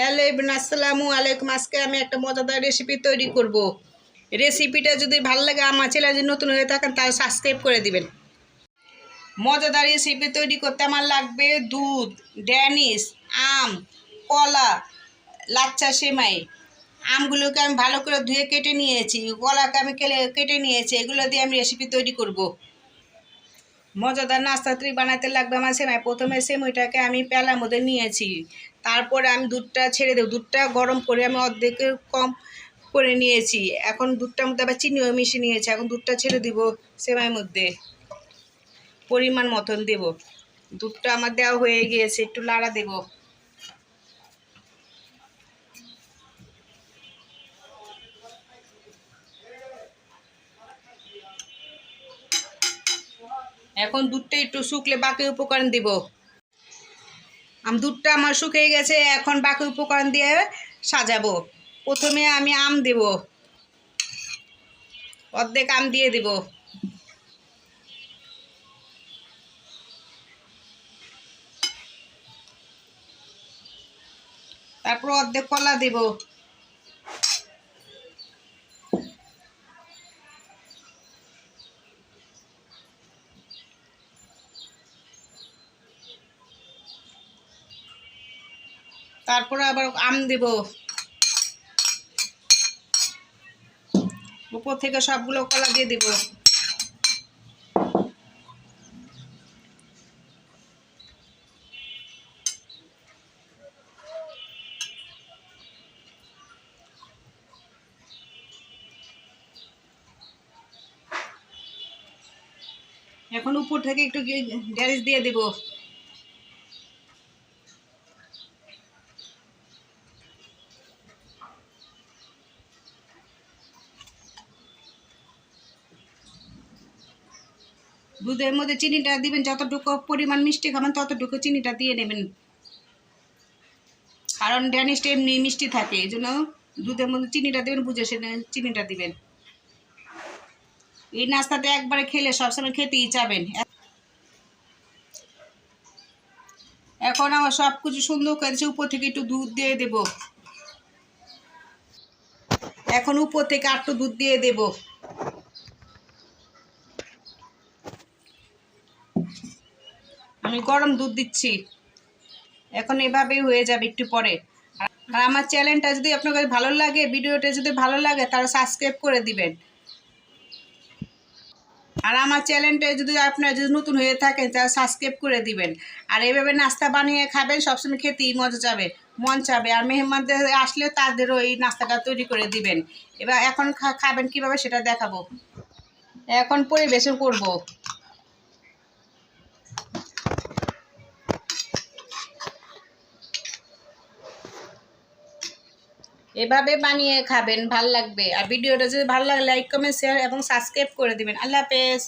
Hello ibn আসসালামু আলাইকুম। আজকে আমি একটা মজাদার রেসিপি তৈরি করব। রেসিপিটা যদি ভালো লাগে আমার চ্যানেল যদি নতুন হয়ে থাকেন, তাহলে সাবস্ক্রাইব করে দিবেন। মজাদার রেসিপি তৈরি করতে আমার লাগবে দুধ ড্যানিস আম, কলা, লাচ্চা সেমাই। আমগুলোকে আমি ভালো করে ধুয়ে কেটে নিয়েছি। কলাকে আমি কেটে নিয়েছি। এগুলো দিয়ে আমি রেসিপি তৈরি করব। মজাদার নাস্তা তুই বানাতে লাগবে আমার সেমাই। প্রথমে সেমাইটাকে আমি পেলার মধ্যে নিয়েছি। তারপরে আমি দুধটা ছেড়ে দেব। দুধটা গরম করে আমি অর্ধেকের কম করে নিয়েছি। এখন দুধটার মধ্যে আবার চিনিও মিশিয়ে নিয়েছি। এখন দুধটা ছেড়ে দিব সেমাইয়ের মধ্যে। পরিমাণ মতন দেব। দুধটা আমার দেওয়া হয়ে গিয়েছে। একটু লাড়া দেব। এখন দুধটা একটু শুকলে বাকি উপকরণ দিব। আম, দুধটা আমার শুকিয়ে গেছে, এখন বাকি উপকরণ দিয়ে সাজাবো। প্রথমে আমি আম দেব। অর্ধেক আম দিয়ে দেব। তারপর অর্ধেক কলা দেব। তারপরে আবার আম দেব। উপর থেকে সবগুলো কলা দিয়ে দেব। এখন উপর থেকে একটু গ্যারেজ দিয়ে দেবো। দুধের মধ্যে চিনিটা দিবেন, যতটুকু পরিমাণ মিষ্টি খাবেন, ততটুকু চিনিটা দিয়ে নেবেন। কারণ ড্যানিশটা এমনি মিষ্টি থাকে, এই জন্য দুধের মধ্যে চিনিটা দেবেন, বুঝে সে চিনিটা দিবেন। এই নাস্তাটা একবারে খেলে সবসময় খেতেই চাবেন। এখন আমার সব কিছু সুন্দর করেছে উপর থেকে একটু দুধ দিয়ে দেব। এখন উপর থেকে আটটু দুধ দিয়ে দেবো। আমি গরম দুধ দিচ্ছি। এখন এভাবেই হয়ে যাবে একটু পরে। আর আমার চ্যানেলটা যদি আপনার কাছে ভালো লাগে ভিডিওটা যদি ভালো লাগে, তাহলে সাবস্ক্রাইব করে দিবেন। আর আমার চ্যানেলটা যদি আপনার যদি নতুন হয়ে থাকেন তাহলে সাবস্ক্রাইব করে দিবেন। আর এইভাবে নাস্তা বানিয়ে খাবেন, সবসময় খেতেই মজা যাবে, মন চাবে। আর মেহমানদের আসলে তাদেরও এই নাস্তাটা তৈরি করে দিবেন। এবার এখন খাবেন কীভাবে সেটা দেখাবো। এখন পরিবেশন করব। এভাবে বানিয়ে খাবেন, ভালো লাগবে। আর ভিডিওটা যদি ভালো লাগে লাইক কমেন্ট শেয়ার এবং সাবস্ক্রাইব করে দেবেন। আল্লাহ হাফেজ।